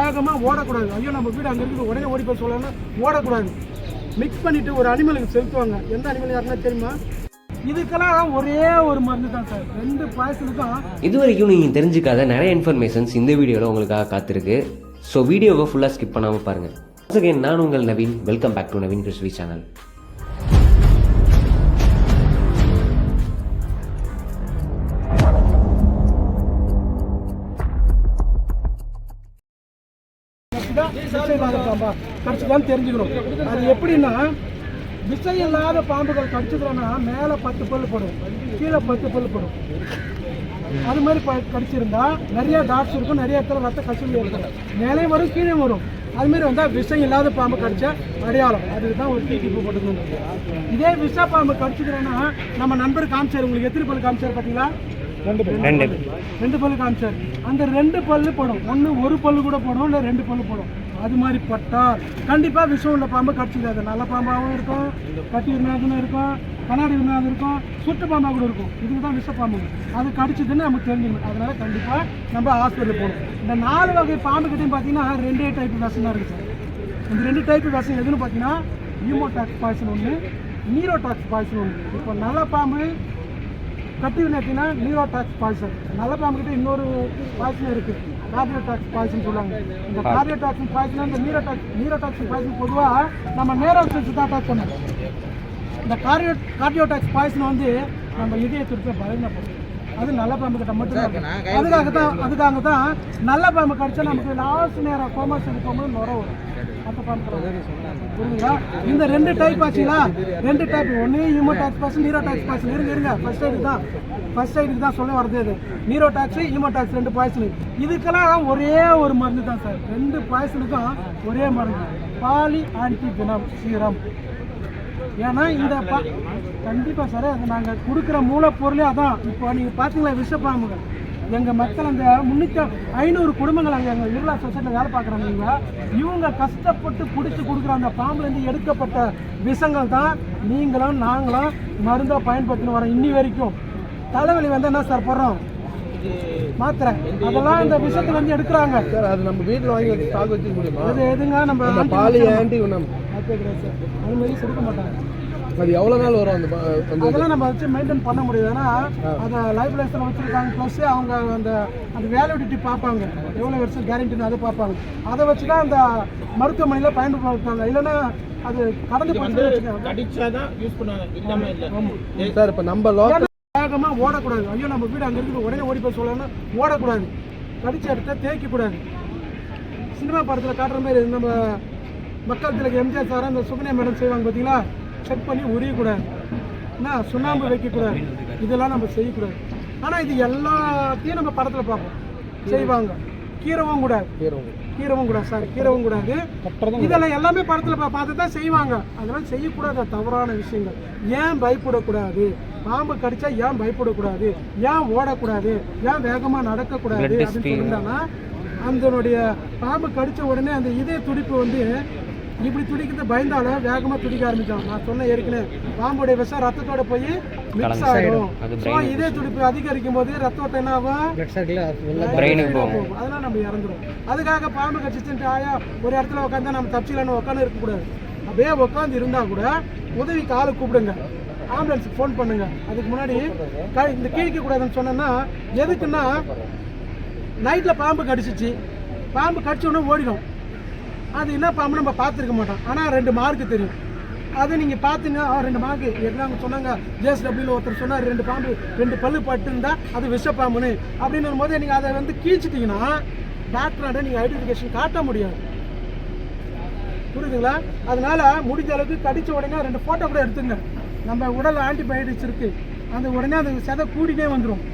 வேகமாக ஓடக்கூடாது. ஐயோ நம்ம வீடு அங்கே இருக்குது. உடனே ஓடி போய் சொல்லணும் ஓடக்கூடாது. மிக்ஸ் பண்ணிட்டு ஒரு அனிமலுக்கு செலுத்துவாங்க. எந்த அனிமல் யாருன்னா தெரியுமா? இதுக்கெல்லாம் ஒரே ஒரு மருந்து தான் சார். ரெண்டு பாயசத்துக்கும் இது வரைக்கும் நீங்கள் தெரிஞ்சுக்காத நிறைய இன்ஃபர்மேஷன்ஸ் இந்த வீடியோவில் உங்களுக்காக காத்திருக்கு. ஸோ வீடியோவை ஃபுல்லாக ஸ்கிப் பண்ணாமல் பாருங்கள் once again நான் உங்கள் Naveen. Welcome back to Naveen Krishvi channel தெரிஞ்சுக்கணும். அது எப்படின்னா விஷம் இல்லாத பாம்புகள் கடிச்சுக்கிறோன்னா மேலே பத்து பல்லு படும். கீழே பத்து பல்லு படும். அது மாதிரி ப கடிச்சிருந்தா நிறைய டாட்ஸ் இருக்கும் நிறைய இடத்துல ரத்த கசிவு இருக்கும் மேலேயும் வரும் கீழே வரும். அது மாதிரி வந்தால் விஷம் இல்லாத பாம்பு கடிச்சா அடையாளம். அதுக்கு தான் ஒரு டீ பூ போட்டுக்கணும் இதே விஷ பாம்பு கடிச்சுக்கிறோன்னா நம்ம நண்பர் காமிச்சார் உங்களுக்கு எத்தனை பல்லு காமிச்சார் பார்த்தீங்களா? ரெண்டு ரெண்டு பல்லு. காமிச்சார். அந்த ரெண்டு பல்லு படும். ஒன்று ஒரு பல்லு கூட படும் இல்லை ரெண்டு பல்லு படும். அது மாதிரி பட்டால் கண்டிப்பாக விஷம் உள்ள பாம்பு கடிச்சிக்காது நல்ல பாம்பாகவும் இருக்கும் கட்டி விநாதனும் இருக்கும் கண்ணாடி விநாதம் இருக்கும் சுட்டு பாம்பாக கூட இருக்கும். இதுக்கு தான் விஷ பாம்பு. அது கடிச்சதுன்னு நமக்கு தெரிஞ்சுக்கணும் அதனால் கண்டிப்பாக நம்ம ஹாஸ்பிட்டலுக்கு போகணும். இந்த நாலு வகை பாம்பு கிட்டையும் பார்த்தீங்கன்னா ரெண்டே டைப் விஷம் தான் இருக்குது இந்த ரெண்டு டைப் விஷம் எதுன்னு பார்த்தீங்கன்னா ஹீமோடாக்ஸ் பாய்சன் ஒன்று நீரோடாக்ஸ் பாய்சன் ஒன்று இப்போ நல்ல பாம்பு கட்டி வினாட்டினா நீரோடாக்ஸ் பாய்சன் நல்ல பாம்புக்கிட்ட இன்னொரு பாய்சன் இருக்குது கார்டியோடாக்ஸ் பாய்சன் சொல்லுவாங்க. இந்த கார்டியோடாக்ஸ் பாய்சன் இந்த நீரோடாக்ஸ் நீரோடாக்ஸ் பாய்சன் பொதுவாக நம்ம நேரோ செல்ஸ் தான் அட்டாக் பண்ணும் இந்த கார்டியோ கார்டியோடாக்ஸ் பாய்சன் வந்து நம்ம இதயத்திற்கு பலனப்படும் அது நல்ல பாம்பு கிட்ட மட்டும். அதுக்காக தான் அதுக்காக தான் நல்ல பாம்பு கடிச்சா நமக்கு லாஸ்ட் நேரம் கோமாசன் போகும்போது நுர வரும். அந்த பாம்பு கிடையாது. புரியுதுங்களா இந்த ரெண்டு டைப் ஆச்சுங்களா ரெண்டு டைப் ஒன்று ஈமோடாக்ஸ் பாஸ் நீரோடாக்ஸ் பாஸ் இருங்க இருங்க. ஃபர்ஸ்ட் எய்டு தான். ஃபர்ஸ்ட் எய்டுக்கு தான் சொல்ல வருது இது. நீரோடாக்ஸ் ஈமோடாக்ஸ் ரெண்டு பாய்சனு இதுக்கெல்லாம் ஒரே ஒரு மருந்து தான் சார். ரெண்டு பாய்சனுக்கும் ஒரே மருந்து. பாலி ஆன்டி வினம் சீரம் ஏன்னா இந்த பா கண்டிப்பாக சார் அது நாங்கள் கொடுக்குற மூலப்பொருளே அதான். இப்போ நீங்கள் பார்த்தீங்களா விஷப்பாம்புகள். எங்கள் மக்கள் அந்த முன்னூற்றி ஐநூறு குடும்பங்கள் அங்கே எங்கள் இருளா சொசைட்டியில் வேலை பார்க்குறாங்க இல்லைங்களா இவங்க கஷ்டப்பட்டு பிடிச்சி கொடுக்குற அந்த பாம்புலேருந்து எடுக்கப்பட்ட விஷங்கள் தான் நீங்களும் நாங்களும் மருந்தாக பயன்படுத்தின்னு வரோம் இன்னி வரைக்கும். தலைவலி வந்து என்ன சார் போடுறோம்? மாத்திரை. அதெல்லாம் இந்த விஷத்துல இருந்து எடுக்கிறாங்க. சார் அது நம்ம வீட்டில் வாங்கி வச்சு ஸ்டாக் வச்சுக்க முடியுமா? அது எதுங்க? நம்ம பாலி ஆன்டி குணம் கிடையாது சார். அது மாதிரி கொடுக்க மாட்டாங்க. அது எவ்வளோ நாள் வரும் அந்த அதெல்லாம் நம்ம வச்சு மெயின்டைன் பண்ண முடியாது. ஏன்னா அதை லைஃப் லைஃப்பில் வச்சுருக்காங்க. ப்ளஸ் அவங்க அந்த அந்த வேலிடிட்டி பார்ப்பாங்க. எவ்வளோ வருஷம் கேரண்டின்னு அதை பார்ப்பாங்க. அதை வச்சு தான் அந்த மருத்துவமனையில் பயன்படுத்துவாங்க. இல்லைன்னா அது கடந்து போச்சு கடிச்சாதான் யூஸ் பண்ணுவாங்க. சார் இப்போ நம்ம லோக்கல் வேகமாக ஓடக்கூடாது. ஐயோ நம்ம வீடு அங்கே இருக்குது உடனே ஓடி போய் சொல்லணும் ஓடக்கூடாது. கடிச்ச இடத்த தேய்க்கக்கூடாது. சினிமா படத்தில் காட்டுற மாதிரி நம்ம மக்கள் திலக்கு எம்ஜிஆர் சார் அந்த சுகன்யா மேடம் செய்வாங்க பார்த்தீங்களா செக் பண்ணி உரியக்கூடாது. என்ன? சுண்ணாம்பு வைக்கக்கூடாது. இதெல்லாம் நம்ம செய்யக்கூடாது. ஆனால் இது எல்லாத்தையும் நம்ம படத்தில் பார்ப்போம். செய்வாங்க. கீரவும் கூடாது. கீரவும் கூடாது. சார் கீரவும் கூடாது. இதெல்லாம் எல்லாமே படத்தில் பார்த்து தான் செய்வாங்க. அதெல்லாம் செய்யக்கூடாத தவறான விஷயங்கள். ஏன் பயப்படக்கூடாது? பாம்பு கடிச்சா ஏன் பயப்படக்கூடாது? ஏன் ஓடக்கூடாது? ஏன் வேகமாக நடக்கக்கூடாது? அப்படின்னு சொல்லியிருந்தாங்கன்னா அதனுடைய பாம்பு கடிச்ச உடனே அந்த இதய துடிப்பு வந்து இப்படி துடிக்கிறது பயந்தாலும் வேகமாக துடிக்க ஆரம்பிச்சோம் நான் சொன்ன ஏற்கனவே பாம்புடைய விஷம் ரத்தத்தோட போய் மிக்ஸ் ஆகிடும் ஸோ இதய துடிப்பு அதிகரிக்கும் போது ரத்த ஓட்டம் என்ன ஆகும். அதெல்லாம் நம்ம இறந்துரும். அதுக்காக பாம்பு கடிச்சிட்டு ஆயா ஒரு இடத்துல உட்காந்தா நம்ம தப்பிச்சிலன்னு உட்காந்து இருக்கக்கூடாது அப்படியே உட்காந்து இருந்தா கூட உதவிக்கு ஆளு கூப்பிடுங்க. ஆம்புலன்ஸுக்கு ஃபோன் பண்ணுங்க. அதுக்கு முன்னாடி க- இந்த கிழிக்க கூடாதுன்னு சொன்னேன்னா எதுக்குன்னா நைட்டில் பாம்பு கடிச்சிச்சு. பாம்பு கடிச்ச உடனே ஓடிடும். அது என்ன பாம்பு நம்ம பார்த்துருக்க மாட்டோம். ஆனால் ரெண்டு மார்க்கு தெரியும். அதை நீங்கள் பார்த்துங்க ரெண்டு மார்க்கு எல்லாம் சொன்னாங்க ஜேஎஸ்டபிள்யூ ஒருத்தர் சொன்னார் ரெண்டு பாம்பு ரெண்டு பல்லு பட்டுருந்தா அது விஷப்பாம்புன்னு அப்படின்னு போது நீங்கள் அதை வந்து கீழ்ச்சிட்டிங்கன்னா டாக்டராண்ட நீங்கள் ஐடென்டிஃபிகேஷன் காட்ட முடியாது. புரியுதுங்களா? அதனால முடிஞ்ச அளவுக்கு கடிச்ச உடனே ரெண்டு ஃபோட்டோ கூட எடுத்துங்க. நம்ம உடல் ஆன்டிபயோட்டிக்ஸ் இருக்குது அந்த உடனே அது செதை கூடினே வந்துடும்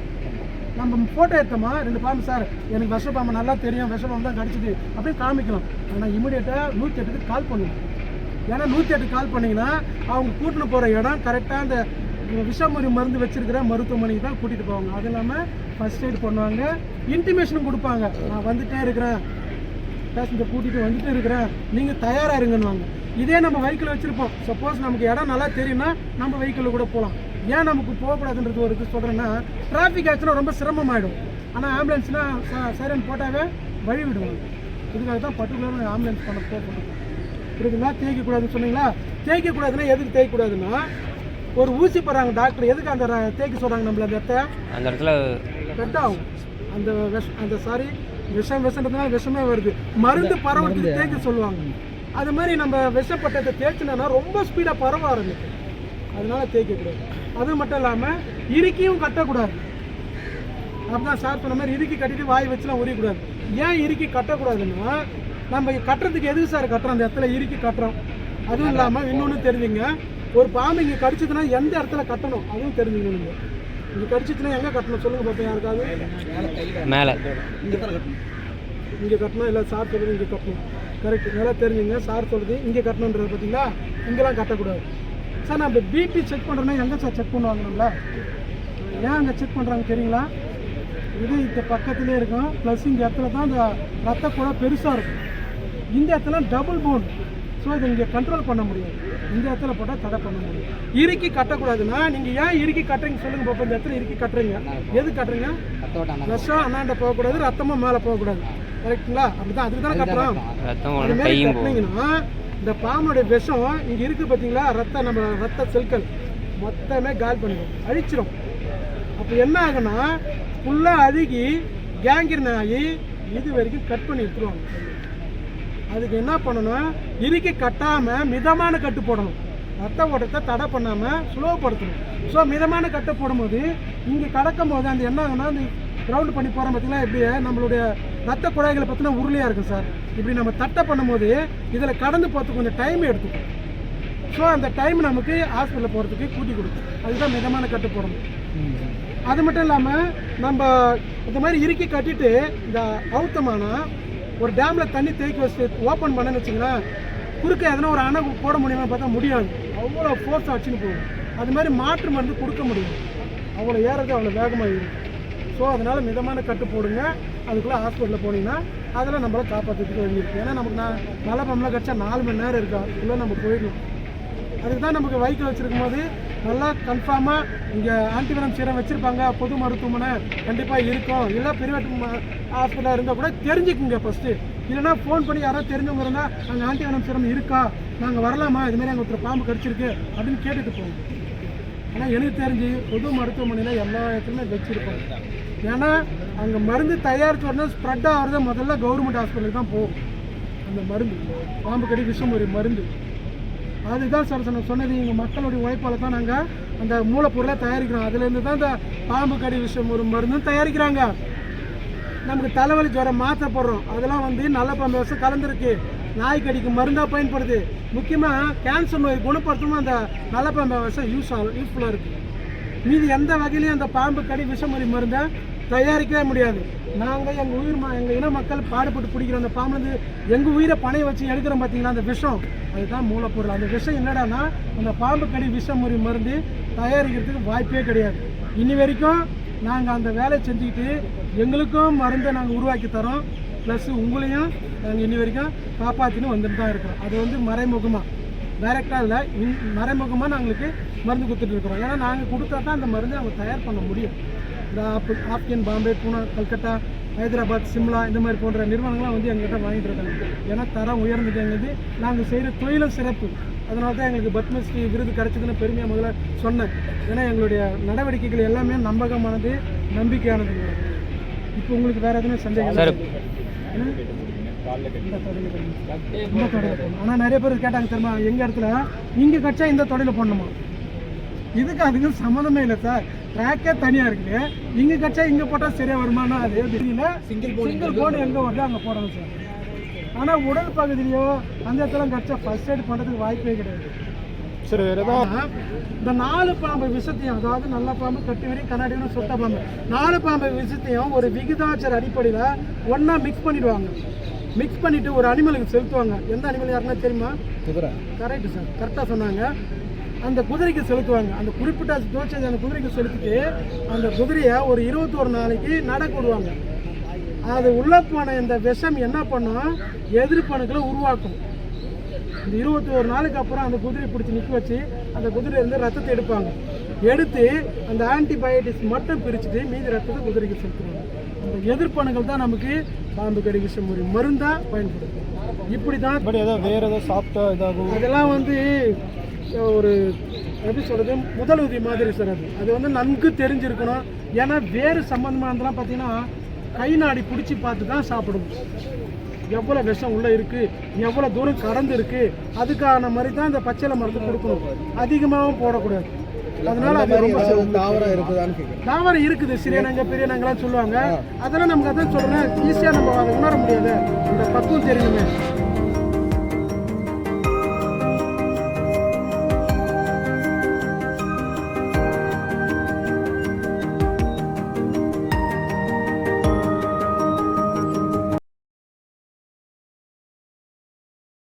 நம்ம ஃபோட்டோ எடுத்தோமா? ரெண்டு பாம்பு சார் எனக்கு விஷ பாம்பு நல்லா தெரியும். விஷ பாம்பு தான் கடிச்சிது. அப்படின்னு காமிக்கலாம். ஆனால் இமீடியட்டாக நூற்றி எட்டுக்கு கால் பண்ணுங்க ஏன்னா நூற்றி எட்டு கால் பண்ணிங்கன்னா அவங்க கூட்டின்னு போகிற இடம் கரெக்டாக அந்த விஷமுறி மருந்து வச்சிருக்கிற மருத்துவமனைக்கு தான் கூட்டிகிட்டு போவாங்க. அது இல்லாமல் ஃபர்ஸ்ட் எய்ட் பண்ணுவாங்க. இன்டிமேஷனும் கொடுப்பாங்க. நான் வந்துட்டே இருக்கிறேன். பேசஞ்சர் கூட்டிகிட்டு வந்துட்டு இருக்கிறேன். நீங்கள் தயாராக இருங்கன்னுவாங்க. இதே நம்ம வெஹிக்கிள் வச்சுருப்போம். சப்போஸ் நமக்கு இடம் நல்லா தெரியும்னா நம்ம வெஹிக்கிளில் கூட போகலாம் ஏன் நமக்கு போகக்கூடாதுன்றது ஒரு இது சொல்கிறேன்னா டிராஃபிக் ஆச்சுன்னா ரொம்ப சிரமமாயிடும். ஆனால் ஆம்புலன்ஸ்னால் சைரன் போட்டாவே வழி விடுவாங்க. இதுக்காக தான் பர்டிகுலராக ஆம்புலன்ஸ் பண்ண போகணும் புரியுதுங்களா? தேய்க்கக்கூடாதுன்னு சொன்னீங்களா? தேய்க்கக்கூடாதுன்னா எதுக்கு தேய்க்கக்கூடாதுன்னா ஒரு ஊசி போடுறாங்க டாக்டர் எதுக்கு அந்த தேய்க்க சொல்கிறாங்க நம்மள அந்த இடத்த? அந்த இடத்துல கட் ஆகும் அந்த விஷ அந்த சாரி விஷம் விஷன்றதுனால விஷமே வருது. மருந்து பரவறதுக்கு தேய்க்க சொல்லுவாங்க. அது மாதிரி நம்ம விஷப்பட்டதை தேய்ச்சினோன்னா ரொம்ப ஸ்பீடாக பரவ ஆரம்பிக்கும் அதனால தேய்க்கக்கூடாது. அது மட்டும் இல்லாமல் இறுக்கியும் கட்டக்கூடாது. அப்படிதான் சார் சொன்ன மாதிரி இறுக்கி கட்டிட்டு வாய் வச்சுலாம் உரியக்கூடாது ஏன் இறுக்கி கட்டக்கூடாதுன்னா நம்ம கட்டுறதுக்கு எதுக்கு சார் கட்டுறோம்? அந்த இடத்துல இறுக்கி கட்டுறோம். அதுவும் இல்லாமல் இன்னொன்று தெரிஞ்சுங்க. ஒரு பாம்பு இங்கே கடிச்சதுன்னா எந்த இடத்துல கட்டணும்? அதுவும் தெரிஞ்சுக்கணும் நீங்கள் இங்கே கடிச்சிச்சுன்னா எங்கே கட்டணும்? சொல்லுங்க பார்ப்போம் யாருக்காவது. மேலே. இங்கே கட்டணும். இல்லை சார் சொல்கிறது இங்கே கட்டணும். கரெக்ட் நல்லா தெரிஞ்சுங்க. சார் சொல்கிறது இங்கே கட்டணுன்றது பார்த்தீங்களா இங்கெல்லாம் கட்டக்கூடாது. சார் நம்ம பிபி செக் பண்ணுறோன்னா எங்கே சார் செக் பண்ணுவாங்க நம்மள ஏன் அங்கே செக் பண்ணுறாங்க தெரியுங்களா? இது இந்த பக்கத்துலேயே இருக்கும். ப்ளஸ் இந்த இடத்துல தான் இந்த ரத்த கூட பெருசாக இருக்கும். இந்த இடத்துல டபுள் போன் ஸோ இதை இங்கே கண்ட்ரோல் பண்ண முடியும். இந்த இடத்துல போட்டால் தடை பண்ண முடியும். இறுக்கி கட்டக்கூடாதுன்னா நீங்கள் ஏன் இறுக்கி கட்டுறீங்க சொல்லுங்க பார்ப்போம் இந்த இடத்துல இறுக்கி கட்டுறீங்க. எது கட்டுறீங்க? விஷம் அண்ணாண்ட போகக்கூடாது ரத்தமும் மேலே போகக்கூடாது. கரெக்ட்டுங்களா அப்படிதான் அதுக்கு தானே கட்டுறோம். அது மாதிரி கட்டினீங்கன்னா இந்த பாம்புடைய விஷம் இங்கே இருக்குது பார்த்தீங்களா ரத்த நம்ம ரத்த செல்கள். மொத்தமே கால் பண்ணிடும். அழிச்சிடும் அப்போ என்ன ஆகுனா ஃபுல்லாக அழுகி கேங்கிரன் ஆகி இது வரைக்கும் கட் பண்ணி விட்டுருவாங்க. அதுக்கு என்ன பண்ணணும்? இறுக்கி கட்டாமல் மிதமான கட்டு போடணும். ரத்த ஓட்டத்தை தடை பண்ணாமல் ஸ்லோப்படுத்தணும் ஸோ மிதமான கட்டு போடும்போது இங்கே கடக்கும் போது அந்த என்ன ஆகுனா அந்த கிரவுண்ட் பண்ணி போகிற பார்த்தீங்கன்னா எப்படி நம்மளுடைய ரத்த குழாய்களை பார்த்தீங்கன்னா உருளையாக இருக்கும் சார். இப்படி நம்ம தட்டை பண்ணும்போது இதில் கடந்து போகிறதுக்கு கொஞ்சம் டைம் எடுத்துக்கும். ஸோ அந்த டைம் நமக்கு ஹாஸ்பிட்டலில் போகிறதுக்கு கூட்டி கொடுக்கும். அதுதான் மிதமான கட்டு போடணும் அது மட்டும் இல்லாமல் நம்ம இந்த மாதிரி இறுக்கி கட்டிட்டு இந்த அவுத்தமானா ஒரு டேமில் தண்ணி தேக்கி வச்சு ஓப்பன் பண்ணேன்னு வச்சுங்களேன் குறுக்க எதனா ஒரு அணை போட முடியுமா பார்த்தா முடியாது. அவ்வளோ ஃபோர்ஸ் அடிச்சுன்னு போகும். அது மாதிரி மாற்று மருந்து கொடுக்க முடியும். அவ்வளோ ஏறது அவ்வளோ வேகமாக இருக்கும் ஸோ அதனால் மிதமான கட்டு போடுங்க அதுக்குள்ளே ஹாஸ்பிட்டலில் போனீங்கன்னா அதெல்லாம் நம்மளை காப்பாற்றுறதுக்கு வேண்டியிருக்கு. ஏன்னா நமக்கு நான் மழை பம்பளை கிடச்சா நாலு மணி நேரம் இருக்கா? அதுக்குள்ளே நம்ம போயிடலாம் அதுக்கு தான் நமக்கு வைக்கல் வச்சுருக்கும் போது நல்லா கன்ஃபார்மாக இங்கே ஆன்டிவரம் சீரம் வச்சுருப்பாங்க. பொது மருத்துவமனை கண்டிப்பாக இருக்கும். இல்லை பிரைவேட் ஹாஸ்பிட்டலாக இருந்தால் கூட தெரிஞ்சுக்குங்க ஃபஸ்ட்டு இல்லைன்னா ஃபோன் பண்ணி யாராவது தெரிஞ்சவங்க இருந்தால் அங்கே ஆன்டிவரம் சீரம் இருக்கா? நாங்கள் வரலாமா? இதுமாரி அங்கே ஒருத்தர் பாம்பு கடிச்சிருக்கு அப்படின்னு கேட்டுட்டு போவோம் ஆனால் எனக்கு தெரிஞ்சு பொது மருத்துவமனையில் எல்லா இடத்துலையுமே வச்சுருப்பாங்க ஏன்னா அங்கே மருந்து தயாரித்து உடனே ஸ்ப்ரெட் ஆகிறது முதல்ல கவர்மெண்ட் ஹாஸ்பிட்டலுக்கு தான் போகும். அந்த மருந்து பாம்பு கடி விஷம் ஒரு மருந்து. அதுதான் சார் சொன்ன சொன்னது. எங்கள் மக்களுடைய உழைப்பால் தான் நாங்கள் அந்த மூலப்பொருளை தயாரிக்கிறோம். அதுலேருந்து தான் இந்த பாம்பு கடி விஷம் ஒரு மருந்தும் தயாரிக்கிறாங்க. நமக்கு தலைவலி ஜுரம் மாத்திரை போடுறோம். அதெல்லாம் வந்து நல்ல பாம்பு விஷம் கலந்துருக்கு. நாய் கடிக்கு மருந்தாக பயன்படுது. முக்கியமாக கேன்சர் நோய் குணப்படுத்தணும் அந்த நல்ல பாம்பு விஷம் யூஸ் ஆகும் யூஸ்ஃபுல்லாக இருக்குது மீதி எந்த வகையிலையும் அந்த பாம்பு கடி விஷமுறி மருந்தை தயாரிக்கவே முடியாது. நாங்கள் எங்கள் உயிர் ம எங்கள் இன மக்கள் பாடுபட்டு பிடிக்கிற அந்த பாம்புலேருந்து எங்கள் உயிரை பணைய வச்சு எடுக்கிறோம் பார்த்தீங்களா அந்த விஷம். அதுதான் மூலப்பொருள். அந்த விஷம் என்னடான்னா அந்த பாம்பு கடி விஷமுறி மருந்து தயாரிக்கிறதுக்கு வாய்ப்பே கிடையாது. இனி வரைக்கும் நாங்கள் அந்த வேலையை செஞ்சுக்கிட்டு எங்களுக்கும் மருந்தை நாங்கள் உருவாக்கி தரோம். ப்ளஸ் உங்களையும் நாங்கள் இனி வரைக்கும் காப்பாற்றின்னு வந்துட்டு தான் இருக்கிறோம். அது வந்து மறைமுகமாக டைரெக்டாக இல்லை இன் மறைமுகமாக நாங்களுக்கு மருந்து கொடுத்துட்டு இருக்கிறோம். ஏன்னா நாங்கள் கொடுத்தா தான் அந்த மருந்தை அவங்க தயார் பண்ண முடியும். இந்த ஆப் ஆப்கன் பாம்பே பூனா கல்கத்தா ஹைதராபாத் சிம்லா இந்த மாதிரி போன்ற நிறுவனங்கள்லாம் வந்து எங்ககிட்ட வாங்கிட்டு இருக்காங்க. ஏன்னா தரம் உயர்ந்தது எங்களுக்கு நாங்கள் செய்கிற தொழிலும் சிறப்பு. அதனால தான் எங்களுக்கு பத்மஸ்ரீ விருது கிடச்சதுன்னு பெருமையாக முதல்ல சொன்னேன். ஏன்னா எங்களுடைய நடவடிக்கைகள் எல்லாமே நம்பகமானது நம்பிக்கையானது. இப்போ உங்களுக்கு வேறு எதுவுமே சந்தேகம் சார் இல்லை? இந்த தொடையில ஆனால் நிறைய பேர் கேட்டாங்க தெரியுமா எங்கள் இடத்துல? இங்கே கட்சா இந்த தொடையில போடணுமா? இதுக்கு அதுக்கு சம்மந்தமே இல்லை சார். ட்ராக்கே தனியாக இருக்குது இங்கே கட்சா இங்கே போட்டால் சரியாக வருமானா அது தெரியல. சிங்கிள் போன் சிங்கிள் போன் எங்கே வருதோ அங்கே போடணும் சார். ஆனால் உடல் பகுதியிலையோ அந்த இடத்துல கட்சா ஃபர்ஸ்ட் எய்ட் பண்ணுறதுக்கு வாய்ப்பே கிடையாது. சரி வேற ஏதாவது இந்த நாலு பாம்பு விஷத்தையும் அதாவது நல்ல பாம்பு கட்டி வரையும் கண்ணாடி வரையும் சொட்ட பாம்பு நாலு பாம்பு விஷத்தையும் ஒரு விகிதாச்சார அடிப்படையில் ஒன்றா மிக்ஸ் பண்ணிடுவாங்க. மிக்ஸ் பண்ணிட்டு ஒரு அனிமலுக்கு செலுத்துவாங்க. எந்த அனிமல் யாருன்னா தெரியுமா? குதிரை. கரெக்ட் சார் கரெக்டாக சொன்னாங்க. அந்த குதிரைக்கு செலுத்துவாங்க. அந்த குறிப்பிட்ட தோச்சை அந்த குதிரைக்கு செலுத்திட்டு அந்த குதிரையை ஒரு இருபத்தோரு நாளைக்கு நடக்க விடுவாங்க அது உள்ள போன இந்த விஷம் என்ன பண்ணும் எதிர்ப்பணுக்களை உருவாக்கும். இந்த இருபத்தி ஒரு நாளுக்கு அப்புறம் அந்த குதிரை பிடிச்சி நிற்க வச்சு அந்த குதிரையிலேருந்து ரத்தத்தை எடுப்பாங்க. எடுத்து அந்த ஆன்டிபயோட்டிக்ஸ் மட்டும் பிரிச்சுட்டு மீதி ரத்தத்தை குதிரைக்கு செலுத்துவாங்க. அந்த எதிர்ப்பணுகள் தான் நமக்கு பாம்பு கடி விஷம் ஒரு மருந்தாக பயன்படுது இப்படி தான் பட் ஏதோ வேற ஏதோ சாப்பிட்டா இதாகும். அதெல்லாம் வந்து ஒரு எப்படி சொல்கிறது முதலுதவி மாதிரி சார் அது. அது வந்து நன்கு தெரிஞ்சிருக்கணும். ஏன்னா வேறு சம்மந்தமானதெல்லாம் பார்த்தீங்கன்னா கை நாடி பிடிச்சி பார்த்து தான் சாப்பிடணும் எவ்வளோ விஷம் உள்ளே இருக்குது எவ்வளோ தூரம் கடந்து இருக்குது அதுக்கான மாதிரி தான் இந்த பச்சையில மருந்து கொடுக்கணும். அதிகமாகவும் போடக்கூடாது. அதனால அது ரொம்ப. தாவரம் இருக்குதான்னு கேட்குறேன் தாவரம் இருக்குது சிறியனங்க பெரியனங்கலாம் சொல்லுவாங்க. அதெல்லாம் நமக்கு அதான் சொல்கிறேன் ஈஸியாக நம்ம அதை உணர முடியாது. அந்த பக்குவம் தெரியணுமே